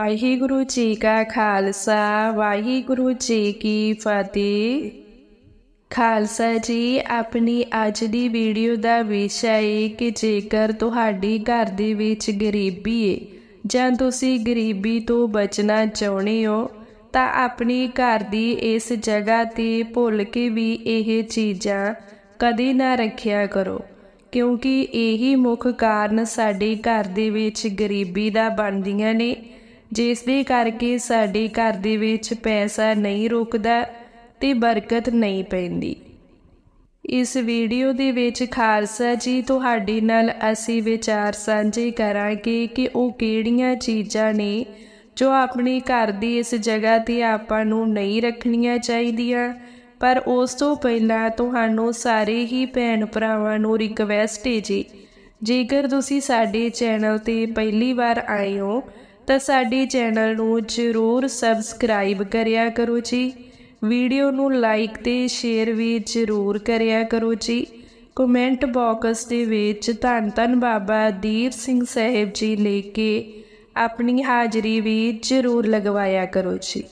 ਵਾਹਿਗੁਰੂ ਜੀ ਕਾ ਖਾਲਸਾ, ਵਾਹਿਗੁਰੂ ਜੀ ਕੀ ਫਤਿਹ। ਖਾਲਸਾ ਜੀ, ਆਪਣੀ ਅੱਜ ਦੀ ਵੀਡੀਓ ਦਾ ਵਿਸ਼ਾ ਹੈ ਕਿ ਜੇਕਰ ਤੁਹਾਡੀ ਘਰ ਦੇ ਵਿੱਚ ਗਰੀਬੀ ਹੈ ਜਾਂ ਤੁਸੀਂ ਗਰੀਬੀ ਤੋਂ ਬਚਣਾ ਚਾਹੁੰਦੇ ਹੋ, ਤਾਂ ਆਪਣੀ ਘਰ ਦੀ ਇਸ ਜਗ੍ਹਾ ਤੇ ਭੁੱਲ ਕੇ ਵੀ ਇਹ ਚੀਜ਼ਾਂ ਕਦੇ ਨਾ ਰੱਖਿਆ ਕਰੋ, ਕਿਉਂਕਿ ਇਹੀ ਮੁੱਖ ਕਾਰਨ ਸਾਡੇ ਘਰ ਦੇ ਵਿੱਚ ਗਰੀਬੀ ਦਾ ਬਣਦੀਆਂ ਨੇ। ਜਿਸ ਦੇ ਕਰਕੇ ਸਾਡੇ ਘਰ ਦੇ ਵਿੱਚ ਪੈਸਾ ਨਹੀਂ ਰੁਕਦਾ ਤੇ ਬਰਕਤ ਨਹੀਂ ਪੈਂਦੀ। ਇਸ ਵੀਡੀਓ ਦੇ ਵਿੱਚ ਖਾਲਸਾ ਜੀ ਤੁਹਾਡੇ ਨਾਲ ਅਸੀਂ ਵਿਚਾਰ ਸਾਂਝੇ ਕਰਾਂਗੇ ਕਿ ਉਹ ਕਿਹੜੀਆਂ ਚੀਜ਼ਾਂ ਨੇ ਜੋ ਆਪਣੇ ਘਰ ਦੀ ਇਸ ਜਗ੍ਹਾ ਤੇ ਆਪਾਂ ਨੂੰ ਨਹੀਂ ਰੱਖਣੀਆਂ ਚਾਹੀਦੀਆਂ, ਪਰ ਉਸ ਤੋਂ ਪਹਿਲਾਂ ਤੁਹਾਨੂੰ ਸਾਰੇ ਹੀ ਭੈਣ ਭਰਾਵਾਂ ਨੂੰ ਰਿਕਵੈਸਟ ਹੈ ਜੀ। ਜੇਕਰ ਤੁਸੀਂ ਸਾਡੇ ਚੈਨਲ ਤੇ ਪਹਿਲੀ ਵਾਰ ਆਏ ਹੋ ਤਾਂ ਸਾਡੇ ਚੈਨਲ ਨੂੰ ਜ਼ਰੂਰ ਸਬਸਕ੍ਰਾਈਬ ਕਰਿਆ ਕਰੋ ਜੀ। ਵੀਡੀਓ ਨੂੰ ਲਾਈਕ ਤੇ ਸ਼ੇਅਰ ਵੀ ਜ਼ਰੂਰ ਕਰਿਆ ਕਰੋ ਜੀ। ਕਮੈਂਟ ਬਾਕਸ ਦੇ ਵਿੱਚ ਧੰਨ ਧੰਨ ਬਾਬਾ ਦੀਪ ਸਿੰਘ ਸਾਹਿਬ ਜੀ ਲੈ ਕੇ ਆਪਣੀ ਹਾਜ਼ਰੀ ਵੀ ਜ਼ਰੂਰ ਲਗਵਾਇਆ ਕਰੋ ਜੀ।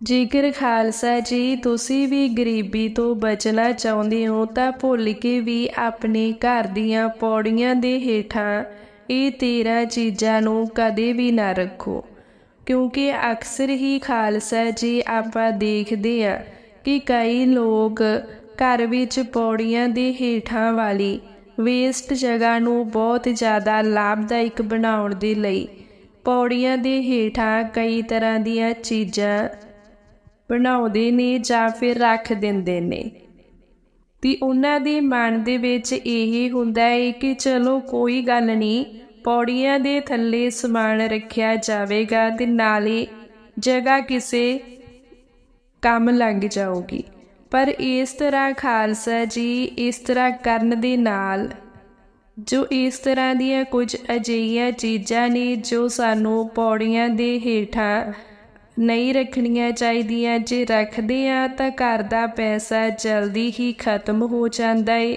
ਜੇਕਰ ਖਾਲਸਾ ਜੀ, ਤੁਸੀਂ ਵੀ ਗਰੀਬੀ ਤੋਂ ਬਚਣਾ ਚਾਹੁੰਦੇ ਹੋ ਤਾਂ ਭੁੱਲ ਕੇ ਵੀ ਆਪਣੇ ਘਰ ਦੀਆਂ ਪੌੜੀਆਂ ਦੇ ਹੇਠਾਂ ਇਹ 13 ਚੀਜ਼ਾਂ ਨੂੰ ਕਦੇ ਵੀ ਨਾ ਰੱਖੋ, ਕਿਉਂਕਿ ਅਕਸਰ ਹੀ ਖਾਲਸਾ ਜੀ ਆਪਾਂ ਦੇਖਦੇ ਆ ਕਿ ਕਈ ਲੋਕ ਘਰ ਵਿੱਚ ਪੌੜੀਆਂ ਦੇ ਹੇਠਾਂ ਵਾਲੀ ਵੇਸਟ ਜਗ੍ਹਾ ਨੂੰ ਬਹੁਤ ਜ਼ਿਆਦਾ ਲਾਭਦਾਇਕ ਬਣਾਉਣ ਦੇ ਲਈ ਪੌੜੀਆਂ ਦੇ ਹੇਠਾਂ ਕਈ ਤਰ੍ਹਾਂ ਦੀਆਂ ਚੀਜ਼ਾਂ ਬਣਾਉਂਦੇ ਨੇ ਜਾਂ ਫਿਰ ਰੱਖ ਦਿੰਦੇ ਨੇ। ਤੇ ਉਹਨਾਂ ਦੇ ਮਨ ਦੇ ਵਿੱਚ ਇਹ ਹੁੰਦਾ ਹੈ ਕਿ ਚਲੋ ਕੋਈ ਗੱਲ ਨਹੀਂ, ਪੌੜੀਆਂ ਦੇ ਥੱਲੇ ਸਮਾਨ ਰੱਖਿਆ ਜਾਵੇਗਾ ਤੇ ਨਾਲੇ ਜਗ੍ਹਾ ਕਿਸੇ ਕੰਮ ਲੱਗ ਜਾਊਗੀ। ਪਰ ਇਸ ਤਰ੍ਹਾਂ ਖਾਲਸਾ ਜੀ ਇਸ ਤਰ੍ਹਾਂ ਕਰਨ ਦੇ ਨਾਲ ਜੋ ਇਸ ਤਰ੍ਹਾਂ ਦੀਆਂ ਕੁਝ ਅਜਿਹੀਆਂ ਚੀਜ਼ਾਂ ਨੇ ਜੋ ਸਾਨੂੰ ਪੌੜੀਆਂ ਦੇ ਹੇਠਾਂ ਨਹੀਂ ਰੱਖਣੀਆਂ ਚਾਹੀਦੀਆਂ, ਜੇ ਰੱਖਦੇ ਆ ਤਾਂ ਘਰ ਦਾ ਪੈਸਾ ਜਲਦੀ ਹੀ ਖਤਮ ਹੋ ਜਾਂਦਾ ਏ।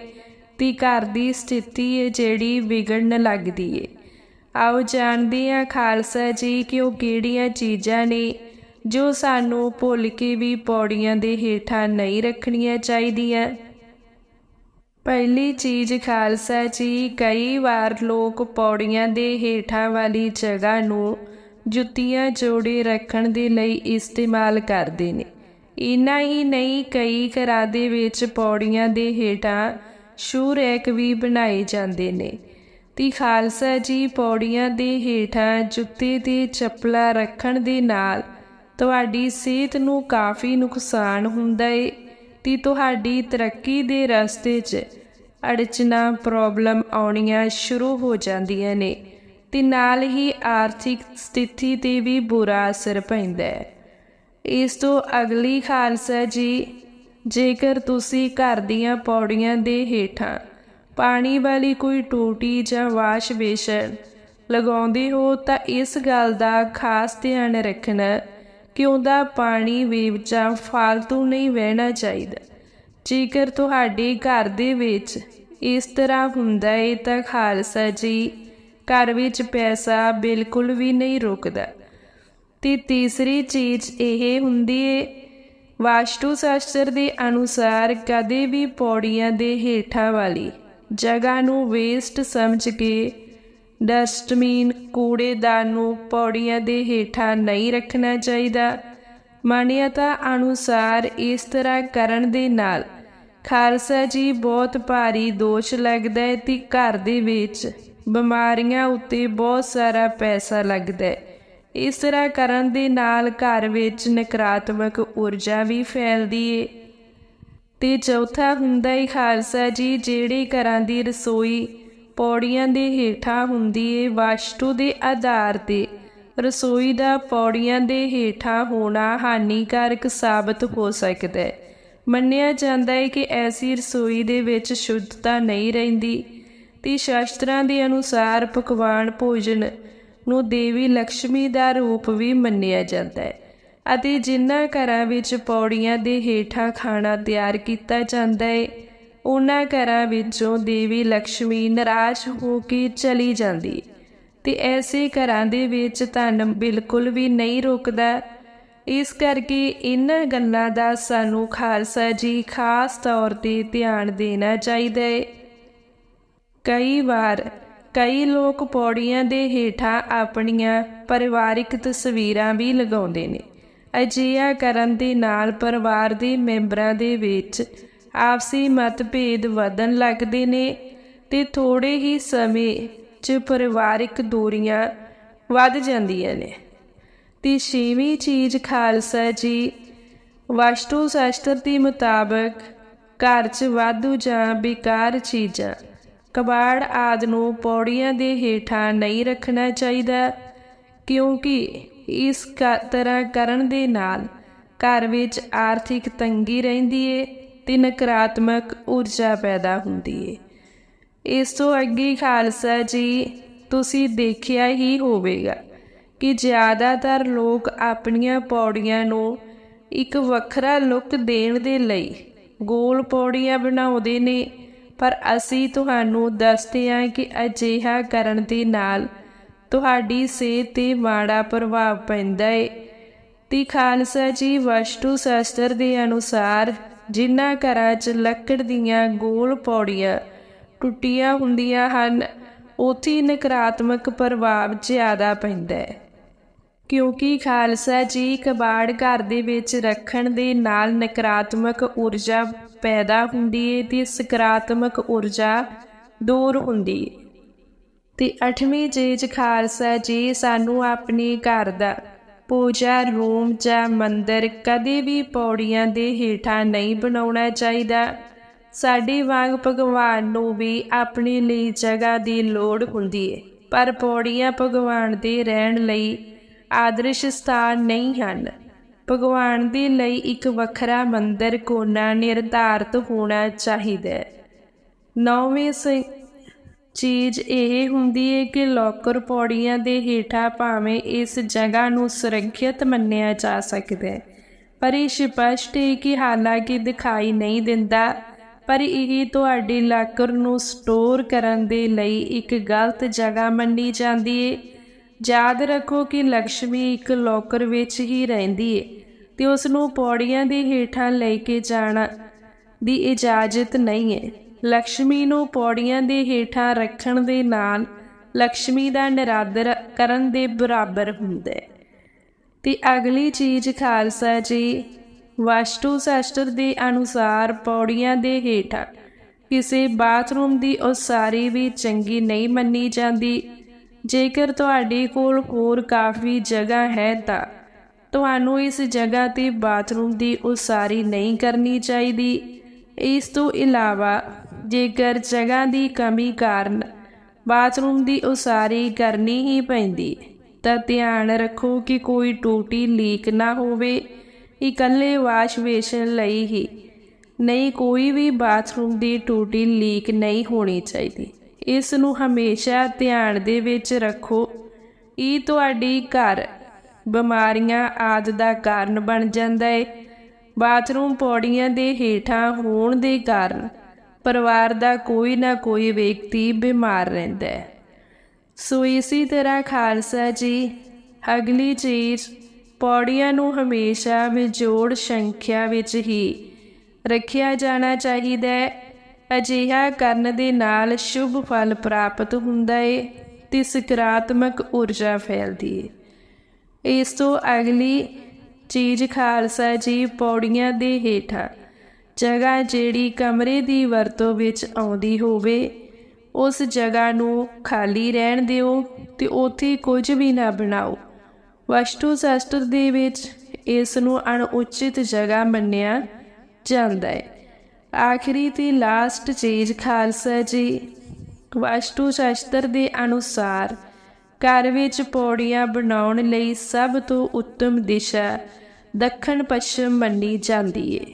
ਤੇ ਘਰ ਦੀ ਸਥਿਤੀ ਹੈ ਜਿਹੜੀ ਵਿਗੜਨ ਲੱਗਦੀ ਏ। ਆਓ ਜਾਣਦੇ ਆ ਖਾਲਸਾ ਜੀ ਕਿ ਉਹ ਕਿਹੜੀਆਂ ਚੀਜ਼ਾਂ ਨੇ ਜੋ ਸਾਨੂੰ ਭੁੱਲ ਕੇ ਵੀ ਪੌੜੀਆਂ ਦੇ ਹੇਠਾਂ ਨਹੀਂ ਰੱਖਣੀਆਂ ਚਾਹੀਦੀਆਂ। ਪਹਿਲੀ ਚੀਜ਼ ਖਾਲਸਾ ਜੀ, ਕਈ ਵਾਰ ਲੋਕ ਪੌੜੀਆਂ ਦੇ ਹੇਠਾਂ ਵਾਲੀ ਜਗ੍ਹਾ ਨੂੰ ਜੁੱਤੀਆਂ ਜੋੜੇ ਰੱਖਣ ਦੇ ਲਈ ਇਸਤੇਮਾਲ ਕਰਦੇ ਨੇ। ਇਨਾ ਹੀ ਨਹੀਂ, ਕਈ ਘਰਾਂ ਦੇ ਵਿੱਚ ਪੌੜੀਆਂ ਦੇ ਹੇਠਾਂ ਸ਼ੂ ਰੈਕ ਵੀ ਬਣਾਏ ਜਾਂਦੇ ਨੇ। ਤੇ ਖਾਲਸਾ ਜੀ ਪੌੜੀਆਂ ਦੇ ਹੇਠਾਂ ਜੁੱਤੇ ਤੇ ਚੱਪਲਾਂ ਰੱਖਣ ਦੇ ਨਾਲ ਤੁਹਾਡੀ ਸਿਹਤ ਨੂੰ ਕਾਫੀ ਨੁਕਸਾਨ ਹੁੰਦਾ ਏ। ਤੇ ਤੁਹਾਡੀ ਤਰੱਕੀ ਦੇ ਰਸਤੇ 'ਚ ਅੜਚਨਾ ਪ੍ਰੋਬਲਮ ਆਉਣੀਆਂ ਸ਼ੁਰੂ ਹੋ ਜਾਂਦੀਆਂ ਨੇ। ਤੇ ਨਾਲ ਹੀ ਆਰਥਿਕ ਸਥਿਤੀ ਤੇ ਵੀ ਬੁਰਾ ਅਸਰ ਪੈਂਦਾ ਹੈ। ਇਸ ਤੋਂ ਅਗਲੀ ਖਾਲਸਾ ਜੀ, ਜੇਕਰ ਤੁਸੀਂ ਘਰ ਦੀਆਂ ਪੌੜੀਆਂ ਦੇ ਹੇਠਾਂ ਪਾਣੀ ਵਾਲੀ ਕੋਈ ਟੂਟੀ ਜਾਂ ਵਾਸ਼ ਬੇਸਨ ਲਗਾਉਂਦੇ ਹੋ ਤਾਂ ਇਸ ਗੱਲ ਦਾ ਖਾਸ ਧਿਆਨ ਰੱਖਣਾ ਕਿ ਉਹਦਾ ਪਾਣੀ ਵੇਵ ਜਾਂ ਫालतू ਨਹੀਂ ਵਹਿਣਾ ਚਾਹੀਦਾ। ਜੇਕਰ ਤੁਹਾਡੇ ਘਰ ਦੇ ਵਿੱਚ ਇਸ ਤਰ੍ਹਾਂ ਹੁੰਦਾ ਹੈ ਤਾਂ ਖਾਲਸਾ ਜੀ ਘਰ ਵਿੱਚ ਪੈਸਾ ਬਿਲਕੁਲ ਵੀ ਨਹੀਂ ਰੁਕਦਾ। ਤੇ ਤੀਸਰੀ ਚੀਜ਼ ਇਹ ਹੁੰਦੀ ਹੈ ਵਾਸਤੂ ਸ਼ਾਸਤਰ ਦੇ ਅਨੁਸਾਰ ਕਦੇ ਵੀ ਪੌੜੀਆਂ ਦੇ ਹੇਠਾਂ ਵਾਲੀ ਜਗ੍ਹਾ ਨੂੰ ਵੇਸਟ ਸਮਝ ਕੇ ਡਸਟਬਿਨ ਕੂੜੇਦਾਨ ਨੂੰ ਪੌੜੀਆਂ ਦੇ ਹੇਠਾਂ ਨਹੀਂ ਰੱਖਣਾ ਚਾਹੀਦਾ। ਮਾਨਿਅਤਾ ਅਨੁਸਾਰ ਇਸ ਤਰ੍ਹਾਂ ਕਰਨ ਦੇ ਨਾਲ ਖਾਲਸਾ ਜੀ ਬਹੁਤ ਭਾਰੀ ਦੋਸ਼ ਲੱਗਦਾ ਹੈ ਤੇ ਘਰ ਦੇ ਵਿੱਚ ਬਿਮਾਰੀਆਂ ਉੱਤੇ ਬਹੁਤ ਸਾਰਾ ਪੈਸਾ ਲੱਗਦਾ ਹੈ। ਇਸ ਤਰ੍ਹਾਂ ਕਰਨ ਦੇ ਨਾਲ ਘਰ ਵਿੱਚ ਨਕਾਰਾਤਮਕ ਊਰਜਾ ਵੀ ਫੈਲਦੀ ਏ। ਤੇ ਚੌਥਾ ਹੁੰਦਾ ਏ ਖਾਲਸਾ ਜੀ, ਜਿਹੜੇ ਘਰਾਂ ਦੀ ਰਸੋਈ ਪੌੜੀਆਂ ਦੇ ਹੇਠਾਂ ਹੁੰਦੀ ਏ ਵਾਸਤੂ ਦੇ ਆਧਾਰ ਤੇ ਰਸੋਈ ਦਾ ਪੌੜੀਆਂ ਦੇ ਹੇਠਾਂ ਹੋਣਾ ਹਾਨੀਕਾਰਕ ਸਾਬਤ ਹੋ ਸਕਦਾ ਹੈ। ਮੰਨਿਆ ਜਾਂਦਾ ਹੈ ਕਿ ਐਸੀ ਰਸੋਈ ਦੇ ਵਿੱਚ ਸ਼ੁੱਧਤਾ ਨਹੀਂ ਰਹਿੰਦੀ। ਤੇ ਸ਼ਾਸਤਰਾਂ ਦੇ ਅਨੁਸਾਰ ਪਕਵਾਨ ਭੋਜਨ ਨੂੰ ਦੇਵੀ ਲక్ష్ਮੀ ਦਾ ਰੂਪ ਵੀ ਮੰਨਿਆ ਜਾਂਦਾ ਹੈ ਅਤੇ ਜਿਨ੍ਹਾਂ ਘਰਾਂ ਵਿੱਚ ਪੌੜੀਆਂ ਦੇ ਹੇਠਾਂ ਖਾਣਾ ਤਿਆਰ ਕੀਤਾ ਜਾਂਦਾ ਹੈ, ਉਹਨਾਂ ਘਰਾਂ ਵਿੱਚੋਂ ਦੇਵੀ ਲక్ష్ਮੀ ਨਾਰਾਜ਼ ਹੋ ਕੇ ਚਲੀ ਜਾਂਦੀ ਤੇ ਐਸੇ ਘਰਾਂ ਦੇ ਵਿੱਚ ਧਨ ਬਿਲਕੁਲ ਵੀ ਨਹੀਂ ਰੁਕਦਾ। ਇਸ ਕਰਕੇ ਇਹਨਾਂ ਗੱਲਾਂ ਦਾ ਸਾਨੂੰ ਖਾਲਸਾ ਜੀ ਖਾਸ ਤੌਰ ਤੇ ਧਿਆਨ ਦੇਣਾ ਚਾਹੀਦਾ ਹੈ। ਕਈ ਵਾਰ ਕਈ ਲੋਕ ਪੌੜੀਆਂ ਦੇ ਹੇਠਾਂ ਆਪਣੀਆਂ ਪਰਿਵਾਰਿਕ ਤਸਵੀਰਾਂ ਵੀ ਲਗਾਉਂਦੇ ਨੇ। ਅਜਿਹਾ ਕਰਨ ਦੇ ਨਾਲ ਪਰਿਵਾਰ ਦੇ ਮੈਂਬਰਾਂ ਦੇ ਵਿੱਚ ਆਪਸੀ ਮਤਭੇਦ ਵਧਣ ਲੱਗਦੇ ਨੇ ਤੇ ਥੋੜੇ ਹੀ ਸਮੇਂ 'ਚ ਪਰਿਵਾਰਿਕ ਦੂਰੀਆਂ ਵੱਧ ਜਾਂਦੀਆਂ ਨੇ। ਤੇ ਛੇਵੀਂ ਚੀਜ਼ ਖਾਲਸਾ ਜੀ ਵਾਸਤੂ ਸ਼ਾਸਤਰ ਦੇ ਮੁਤਾਬਕ ਘਰ 'ਚ ਵਾਧੂ ਜਾਂ ਬੇਕਾਰ ਚੀਜ਼ਾਂ ਕਬਾੜ ਆਦ ਨੂੰ ਪੌੜੀਆਂ ਦੇ ਹੇਠਾਂ ਨਹੀਂ ਰੱਖਣਾ ਚਾਹੀਦਾ, ਕਿਉਂਕਿ ਇਸ ਕ- ਤਰ੍ਹਾਂ ਕਰਨ ਦੇ ਨਾਲ ਘਰ ਵਿੱਚ ਆਰਥਿਕ ਤੰਗੀ ਰਹਿੰਦੀ ਏ ਤੇ ਨਕਾਰਾਤਮਕ ਊਰਜਾ ਪੈਦਾ ਹੁੰਦੀ ਏ। ਇਸ ਤੋਂ ਅੱਗੇ ਖਾਲਸਾ ਜੀ, ਤੁਸੀਂ ਦੇਖਿਆ ਹੀ ਹੋਵੇਗਾ ਕਿ ਜ਼ਿਆਦਾਤਰ ਲੋਕ ਆਪਣੀਆਂ ਪੌੜੀਆਂ ਨੂੰ ਇੱਕ ਵੱਖਰਾ ਲੁੱਕ ਦੇਣ ਦੇ ਲਈ ਗੋਲ ਪੌੜੀਆਂ ਬਣਾਉਂਦੇ ਨੇ ਪਰ ਅਸੀਂ ਤੁਹਾਨੂੰ ਦੱਸਦੇ ਹਾਂ ਕਿ ਅਜਿਹਾ ਕਰਨ ਦੇ ਨਾਲ ਤੁਹਾਡੀ ਸਿਹਤ ਤੇ ਮਾੜਾ ਪ੍ਰਭਾਵ ਪੈਂਦਾ ਹੈ ਤੇ ਖਾਲਸਾ ਜੀ ਵਸਤੂ ਸ਼ਾਸਤਰ ਦੇ ਅਨੁਸਾਰ ਜਿਨ੍ਹਾਂ ਘਰਾਂ 'ਚ ਲੱਕੜ ਦੀਆਂ ਗੋਲ ਪੌੜੀਆਂ ਟੁੱਟੀਆਂ ਹੁੰਦੀਆਂ ਹਨ, ਉੱਥੇ ਨਕਾਰਾਤਮਕ ਪ੍ਰਭਾਵ ਜ਼ਿਆਦਾ ਪੈਂਦਾ ਹੈ ਕਿਉਂਕਿ ਖਾਲਸਾ ਜੀ ਕਬਾੜ ਘਰ ਦੇ ਵਿੱਚ ਰੱਖਣ ਦੇ ਨਾਲ ਨਕਾਰਾਤਮਕ ਊਰਜਾ ਪੈਦਾ ਹੁੰਦੀ ਹੈ ਤੇ ਸਕਾਰਾਤਮਕ ਊਰਜਾ ਦੂਰ ਹੁੰਦੀ ਹੈ ਤੇ ਅਠਵੀਂ ਚੀਜ਼ ਖਾਲਸਾ ਜੀ ਸਾਨੂੰ ਆਪਣੇ ਘਰ ਦਾ ਪੂਜਾ ਰੂਮ ਜਾਂ ਮੰਦਰ ਕਦੇ ਵੀ ਪੌੜੀਆਂ ਦੇ ਹੇਠਾਂ ਨਹੀਂ ਬਣਾਉਣਾ ਚਾਹੀਦਾ। ਸਾਡੇ ਵਾਂਗ ਭਗਵਾਨ ਨੂੰ ਵੀ ਆਪਣੇ ਲਈ ਜਗ੍ਹਾ ਦੀ ਲੋੜ ਹੁੰਦੀ ਹੈ ਪਰ ਪੌੜੀਆਂ ਭਗਵਾਨ ਦੇ ਰਹਿਣ ਲਈ ਆਦਰਸ਼ ਸਥਾਨ ਨਹੀਂ ਹਨ। ਭਗਵਾਨ ਦੇ ਲਈ ਇੱਕ ਵੱਖਰਾ ਮੰਦਰ ਕੋਨਾ ਨਿਰਧਾਰਤ ਹੋਣਾ ਚਾਹੀਦਾ ਹੈ। ਨੌਵੀਂ ਸ- ਚੀਜ਼ ਇਹ ਹੁੰਦੀ ਹੈ ਕਿ ਲੋਕਰ ਪੌੜੀਆਂ ਦੇ ਹੇਠਾਂ ਭਾਵੇਂ ਇਸ ਜਗ੍ਹਾ ਨੂੰ ਸੁਰੱਖਿਅਤ ਮੰਨਿਆ ਜਾ ਸਕਦਾ ਹੈ, ਪਰ ਇਹ ਸਪਸ਼ਟ ਹੈ ਕਿ ਹਾਲਾਂਕਿ ਦਿਖਾਈ ਨਹੀਂ ਦਿੰਦਾ, ਪਰ ਇਹ ਤੁਹਾਡੇ ਲਾਕਰ ਨੂੰ ਸਟੋਰ ਕਰਨ ਦੇ ਲਈ ਇੱਕ ਗਲਤ ਜਗ੍ਹਾ ਮੰਨੀ ਜਾਂਦੀ ਹੈ। ਯਾਦ ਰੱਖੋ ਕਿ ਲక్ష్ਮੀ ਇੱਕ ਲੋਕਰ ਵਿੱਚ ਹੀ ਰਹਿੰਦੀ ਹੈ ਤੇ ਉਸ ਨੂੰ ਪੌੜੀਆਂ ਦੇ ਹੇਠਾਂ ਲੈ ਕੇ ਜਾਣਾ ਦੀ ਇਜਾਜ਼ਤ ਨਹੀਂ ਹੈ ਲక్ష్ਮੀ ਨੂੰ ਪੌੜੀਆਂ ਦੇ ਹੇਠਾਂ ਰੱਖਣ ਦੇ ਨਾਲ ਲక్ష్ਮੀ ਦਾ ਨਿਰਾਦਰ ਕਰਨ ਦੇ ਬਰਾਬਰ ਹੁੰਦਾ ਹੈ ਤੇ ਅਗਲੀ ਚੀਜ਼ ਖਾਲਸਾ ਜੀ ਵਾਸਤੂ ਸ਼ਾਸਤਰ ਦੇ ਅਨੁਸਾਰ ਪੌੜੀਆਂ ਦੇ ਹੇਠਾਂ ਕਿਸੇ ਬਾਥਰੂਮ ਦੀ ਉਸਾਰੀ ਵੀ ਚੰਗੀ ਨਹੀਂ ਮੰਨੀ ਜਾਂਦੀ। ਜੇਕਰ ਤੁਹਾਡੇ ਕੋਲ ਹੋਰ ਕਾਫੀ ਜਗ੍ਹਾ ਹੈ ਤਾਂ ਤੁਹਾਨੂੰ ਇਸ ਜਗ੍ਹਾ ਤੇ ਬਾਥਰੂਮ ਦੀ ਉਸਾਰੀ ਨਹੀਂ ਕਰਨੀ ਚਾਹੀਦੀ। ਇਸ ਤੋਂ ਇਲਾਵਾ, ਜੇਕਰ ਜਗ੍ਹਾ ਦੀ ਕਮੀ ਕਾਰਨ ਬਾਥਰੂਮ ਦੀ ਉਸਾਰੀ ਕਰਨੀ ਹੀ ਪੈਂਦੀ, ਤਾਂ ਧਿਆਨ ਰੱਖੋ ਕਿ ਕੋਈ ਟੂਟੀ ਲੀਕ ਨਾ ਹੋਵੇ। ਇਕੱਲੇ ਵਾਸ਼ ਬੇਸਿਨ ਲਈ ਹੀ ਨਹੀਂ, ਕੋਈ ਵੀ ਬਾਥਰੂਮ ਦੀ ਟੂਟੀ ਲੀਕ ਨਹੀਂ ਹੋਣੀ ਚਾਹੀਦੀ। ਇਸ ਨੂੰ ਹਮੇਸ਼ਾ ਧਿਆਨ ਦੇ ਵਿੱਚ ਰੱਖੋ। ਇਹ ਤੁਹਾਡੀ ਘਰ ਬਿਮਾਰੀਆਂ ਆਦਿ ਦਾ ਕਾਰਨ ਬਣ ਜਾਂਦਾ ਹੈ ਬਾਥਰੂਮ ਪੌੜੀਆਂ ਦੇ ਹੇਠਾਂ ਹੋਣ ਦੇ ਕਾਰਨ ਪਰਿਵਾਰ ਦਾ ਕੋਈ ਨਾ ਕੋਈ ਵਿਅਕਤੀ ਬਿਮਾਰ ਰਹਿੰਦਾ ਹੈ। ਸੋ ਇਸੇ ਤਰ੍ਹਾਂ ਖਾਲਸਾ ਜੀ, ਅਗਲੀ ਚੀਜ਼, ਪੌੜੀਆਂ ਨੂੰ ਹਮੇਸ਼ਾ ਵਿਜੋੜ ਸੰਖਿਆ ਵਿੱਚ ਹੀ ਰੱਖਿਆ ਜਾਣਾ ਚਾਹੀਦਾ ਹੈ। ਅਜਿਹਾ ਕਰਨ ਦੇ ਨਾਲ ਸ਼ੁਭ ਫਲ ਪ੍ਰਾਪਤ ਹੁੰਦਾ ਏ, ਤੇ ਸਕਾਰਾਤਮਕ ਊਰਜਾ ਫੈਲਦੀ ਏ। ਇਸ ਤੋਂ ਅਗਲੀ ਚੀਜ਼ ਖਾਲਸਾ ਜੀ ਪੌੜੀਆਂ ਦੇ ਹੇਠਾਂ, ਜਗ੍ਹਾ ਜਿਹੜੀ ਕਮਰੇ ਦੀ ਵਰਤੋਂ ਵਿੱਚ ਆਉਂਦੀ ਹੋਵੇ, ਉਸ ਜਗ੍ਹਾ ਨੂੰ ਖਾਲੀ ਰਹਿਣ ਦਿਓ ਤੇ ਉੱਥੇ ਕੁਝ ਵੀ ਨਾ ਬਣਾਓ। ਵਸਤੂ ਸ਼ਾਸਤਰ ਦੇ ਵਿੱਚ ਇਸ ਨੂੰ ਅਣਉਚਿਤ ਜਗ੍ਹਾ ਮੰਨਿਆ ਜਾਂਦਾ ਹੈ ਆਖਰੀ ਤੇ ਲਾਸਟ ਚੀਜ਼ ਖਾਲਸਾ ਜੀ। ਵਾਸਤੂ ਸ਼ਾਸਤਰ ਦੇ ਅਨੁਸਾਰ ਘਰ ਵਿੱਚ ਪੌੜੀਆਂ ਬਣਾਉਣ ਲਈ ਸਭ ਤੋਂ ਉੱਤਮ ਦਿਸ਼ਾ ਦੱਖਣ ਪੱਛਮ ਮੰਨੀ ਜਾਂਦੀ ਹੈ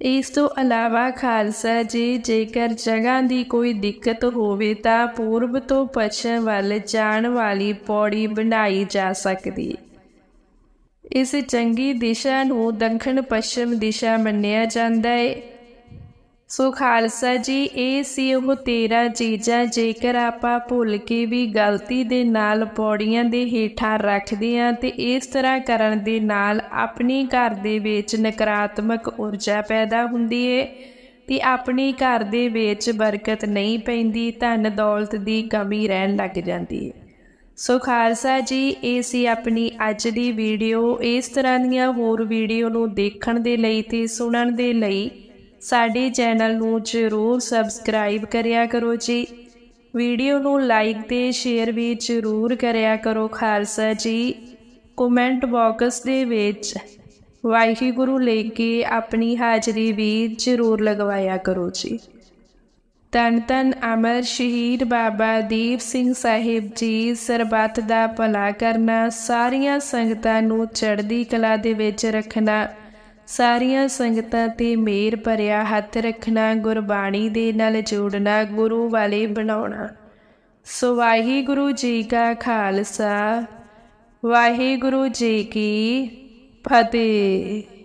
ਇਸ ਤੋਂ ਇਲਾਵਾ ਖਾਲਸਾ ਜੀ, ਜੇਕਰ ਜਗ੍ਹਾ ਦੀ ਕੋਈ ਦਿੱਕਤ ਹੋਵੇ ਤਾਂ ਪੂਰਬ ਤੋਂ ਪੱਛਮ ਵੱਲ ਜਾਣ ਵਾਲੀ ਪੌੜੀ ਬਣਾਈ ਜਾ ਸਕਦੀ ਹੈ ਇਸ ਚੰਗੀ ਦਿਸ਼ਾ ਨੂੰ ਦੱਖਣ ਪੱਛਮ ਦਿਸ਼ਾ ਮੰਨਿਆ ਜਾਂਦਾ ਹੈ ਸੋ ਖਾਲਸਾ ਜੀ, ਇਹ ਸੀ ਉਹ ਤੇਰਾ ਚੀਜ਼ਾਂ ਜੇਕਰ ਆਪਾਂ ਭੁੱਲ ਕੇ ਵੀ ਗਲਤੀ ਦੇ ਨਾਲ ਪੌੜੀਆਂ ਦੇ ਹੇਠਾਂ ਰੱਖਦੇ ਹਾਂ ਤੇ ਇਸ ਤਰ੍ਹਾਂ ਕਰਨ ਦੇ ਨਾਲ ਆਪਣੀ ਘਰ ਦੇ ਵਿੱਚ ਨਕਾਰਾਤਮਕ ਊਰਜਾ ਪੈਦਾ ਹੁੰਦੀ ਹੈ ਤੇ ਆਪਣੀ ਘਰ ਦੇ ਵਿੱਚ ਬਰਕਤ ਨਹੀਂ ਪੈਂਦੀ, ਧਨ ਦੌਲਤ ਦੀ ਕਮੀ ਰਹਿਣ ਲੱਗ ਜਾਂਦੀ ਹੈ ਸੋ ਖਾਲਸਾ ਜੀ, ਇਹ ਸੀ ਆਪਣੀ ਅੱਜ ਦੀ ਵੀਡੀਓ। ਇਸ ਤਰ੍ਹਾਂ ਦੀਆਂ ਹੋਰ ਵੀਡੀਓ ਨੂੰ ਦੇਖਣ ਦੇ ਲਈ ਤੇ ਸੁਣਨ ਦੇ ਲਈ ਸਾਡੇ ਚੈਨਲ ਨੂੰ ਜ਼ਰੂਰ ਸਬਸਕ੍ਰਾਈਬ ਕਰਿਆ ਕਰੋ ਜੀ। ਵੀਡੀਓ ਨੂੰ ਲਾਈਕ ਤੇ ਸ਼ੇਅਰ ਵੀ ਜ਼ਰੂਰ ਕਰਿਆ ਕਰੋ, ਖਾਲਸਾ ਜੀ। ਕਮੈਂਟ ਬਾਕਸ ਦੇ ਵਿੱਚ ਵਾਹਿਗੁਰੂ ਲੈ ਕੇ ਆਪਣੀ ਹਾਜ਼ਰੀ ਵੀ ਜ਼ਰੂਰ ਲਗਵਾਇਆ ਕਰੋ ਜੀ। ਤਨ ਤਨ ਅਮਰ ਸ਼ਹੀਦ ਬਾਬਾ ਦੀਪ ਸਿੰਘ ਸਾਹਿਬ ਜੀ, ਸਰਬੱਤ ਦਾ ਭਲਾ ਕਰਨਾ, ਸਾਰੀਆਂ ਸੰਗਤਾਂ ਨੂੰ ਚੜ੍ਹਦੀ ਕਲਾ ਦੇ ਵਿੱਚ ਰੱਖਣਾ। ਸਾਰੀਆਂ ਸੰਗਤਾਂ ਤੇ ਮੇਰ ਭਰਿਆ ਹੱਥ ਰੱਖਣਾ, ਗੁਰਬਾਣੀ ਦੇ ਨਾਲ ਜੋੜਨਾ, ਗੁਰੂ ਵਾਲੇ ਬਣਾਉਣਾ। ਸੋ ਵਾਹਿਗੁਰੂ ਜੀ ਕਾ ਖਾਲਸਾ, ਵਾਹਿਗੁਰੂ ਜੀ ਕੀ ਫਤਿਹ।